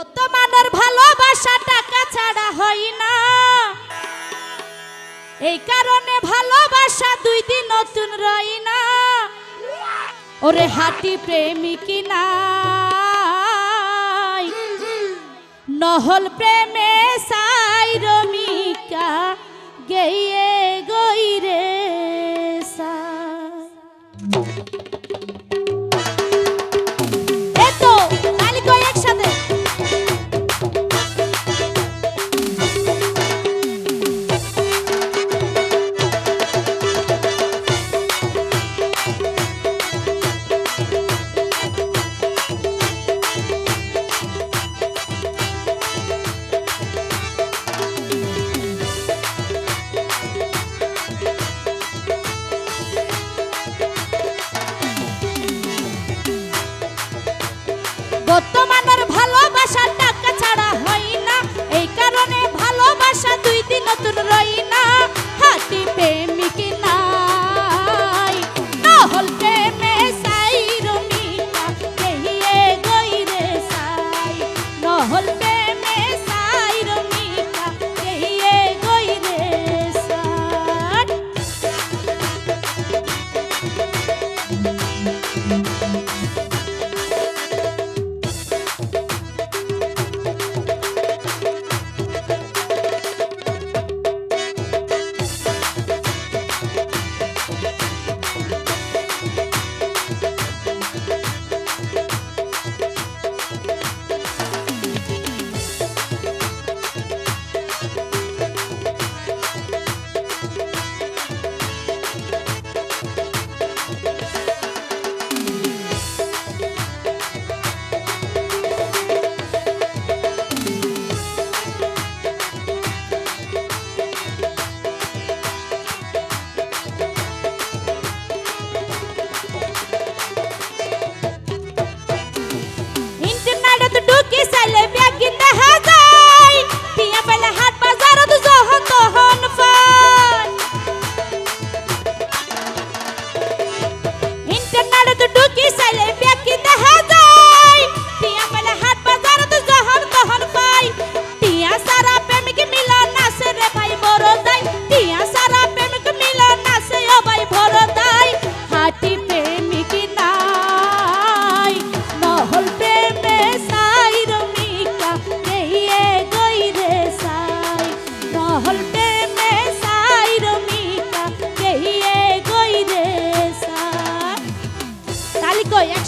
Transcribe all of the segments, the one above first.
কত মানের ভালোবাসা হয় না। এই কারণে ভালোবাসা দুই দিন নতুন রই না। ওরে হাতি প্রেমিকি না নহল প্রেমে সাই রমিকা গেই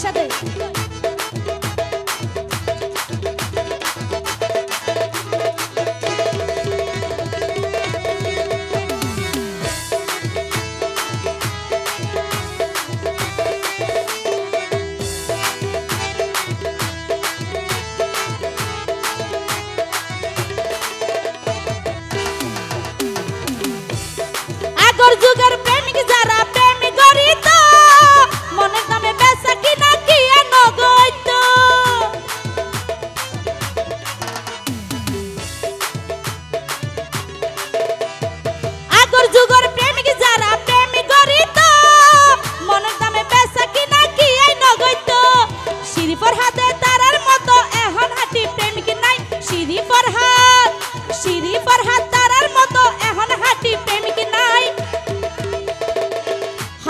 একসাথে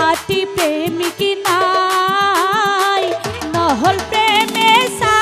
খাটি প্রেমিক নাই নহল প্রেমে সা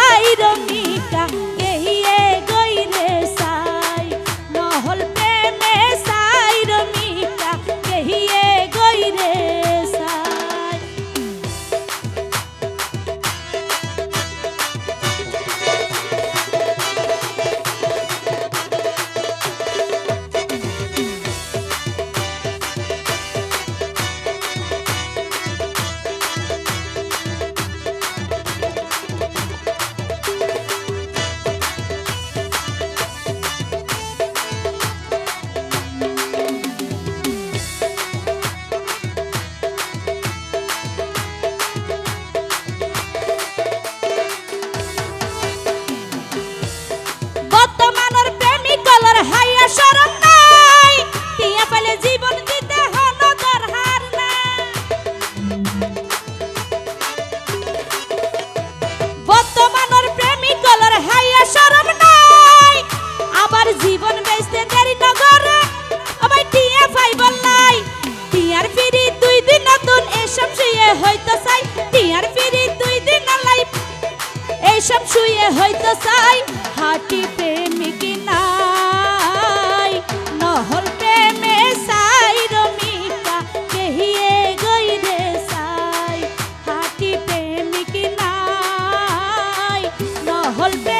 নহল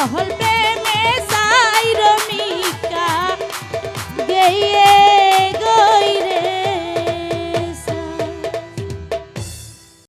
সাই